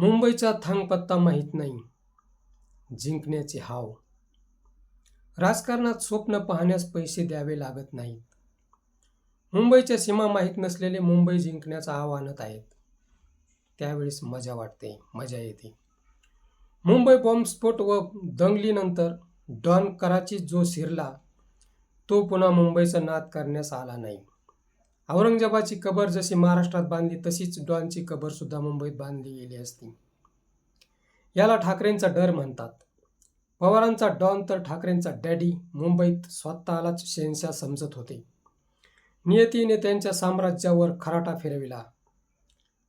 मुंबईचा थांगपत्ता माहीत नाही. जिंकण्याचे हाव. राजकारणात स्वप्न पाहण्यास पैसे द्यावे लागत नाहीत. मुंबईच्या सीमा माहीत नसलेले मुंबई जिंकण्याचं आव्हानत आहेत. त्यावेळेस मजा वाटते मजा येते. मुंबई बॉम्बस्फोट व दंगलीनंतर डॉन कराची जो शिरला तो पुन्हा मुंबईचा नाद करण्यास आला नाही. औरंगजेबाची कबर जशी महाराष्ट्रात बांधली तशीच डॉनची कबर सुद्धा मुंबईत बांधली गेली असती. याला ठाकरेंचा डर म्हणतात. पवारांचा डॉन तर ठाकरेंचा डॅडी मुंबईत स्वतःलाच शेनशा समजत होते. नियतीने त्यांच्या साम्राज्यावर खराटा फिरविला.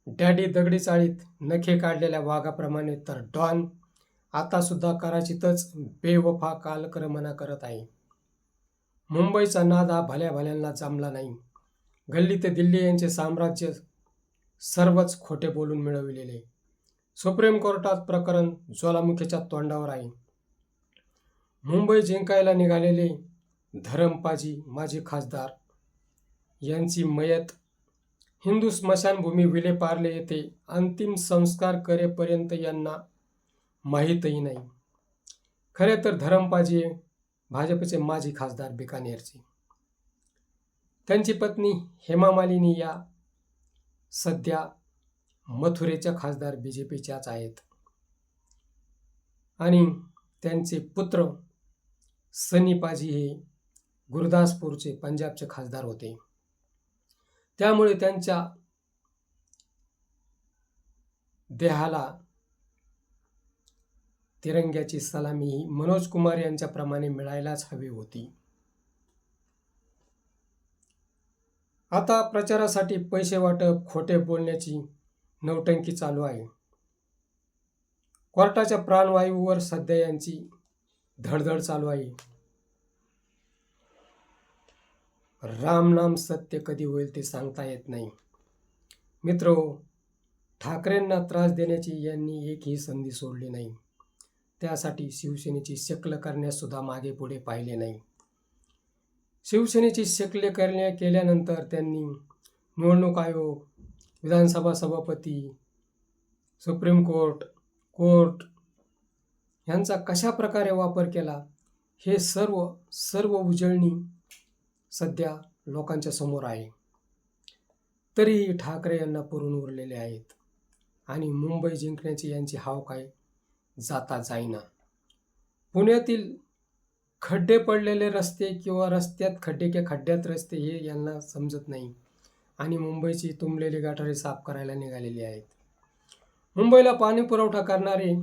डॅडी दगडी चाळीत नखे काढलेल्या वाघाप्रमाणे तर डॉन आतासुद्धा कराचीतच बेवफा कालक्रमणा करत आहे. मुंबईचा नाद हा भल्या भल्यांना जमला नाही. गल्ली ते दिल्ली यांचे साम्राज्य सर्वच खोटे बोलून मिळविलेले. सुप्रीम कोर्टात प्रकरण ज्वालामुखीच्या तोंडावर आहे. मुंबई जिंकायला निघालेले धरमपाजी माजी खासदार यांची मयत हिंदू स्मशानभूमी विलेपार्ले येथे अंतिम संस्कार करेपर्यंत यांना माहीतही नाही. खरे तर धरमपाजी भाजपचे माजी खासदार बिकानेरचे. त्यांची पत्नी हेमा मालिनी या सध्या मथुरेच्या खासदार बी जे पीच्याच आहेत. आणि त्यांचे पुत्र सनी पाजी हे गुरदासपूरचे पंजाबचे खासदार होते. त्यामुळे त्यांच्या देहाला तिरंग्याची सलामी ही मनोज कुमार यांच्याप्रमाणे मिळायलाच हवी होती. आता प्रचारासाठी पैसे वाटप खोटे बोलण्याची नौटंकी चालू आहे. कोर्टाच्या प्राणवायूवर सध्या यांची धडधड चालू आहे. रामनाम सत्य कधी होईल ते सांगता येत नाही. मित्र हो, ठाकरेंना त्रास देण्याची यांनी एकही संधी सोडली नाही. त्यासाठी शिवसेनेची शकल करण्यास सुद्धा मागे पुढे पाहिले नाही. शिवसेनेची शकले करण्या केल्यानंतर त्यांनी निवडणूक आयोग विधानसभा सभापती सुप्रीम कोर्ट कोर्ट यांचा कशा प्रकारे वापर केला हे सर्व सर्व उजळणी सध्या लोकांच्या समोर आहे. तरीही ठाकरे यांना पुरून उरलेले आहेत आणि मुंबई जिंकण्याची यांची हाव काय जाता जाईना. पुण्यातील खड्डे पडलेले रस्ते किंवा रस्त्यात खड्डे किंवा खड्ड्यात रस्ते हे यांना समजत नाही. आणि मुंबईची तुंबलेली गटारे साफ करायला निघालेली आहेत. मुंबईला पाणी पुरवठा करणारे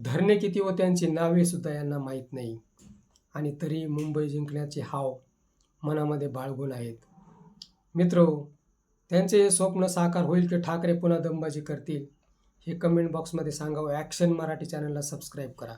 धरणे किती व त्यांची नावे सुद्धा यांना माहीत नाही. आणि तरी मुंबई जिंकण्याचे हाव मनामध्ये बाळगून आहेत. मित्र हो, त्यांचे हे स्वप्न साकार होईल की ठाकरे पुन्हा दमबाजी करतील हे कमेंट बॉक्समध्ये सांगावं. ॲक्शन मराठी चॅनलला सबस्क्राईब करा.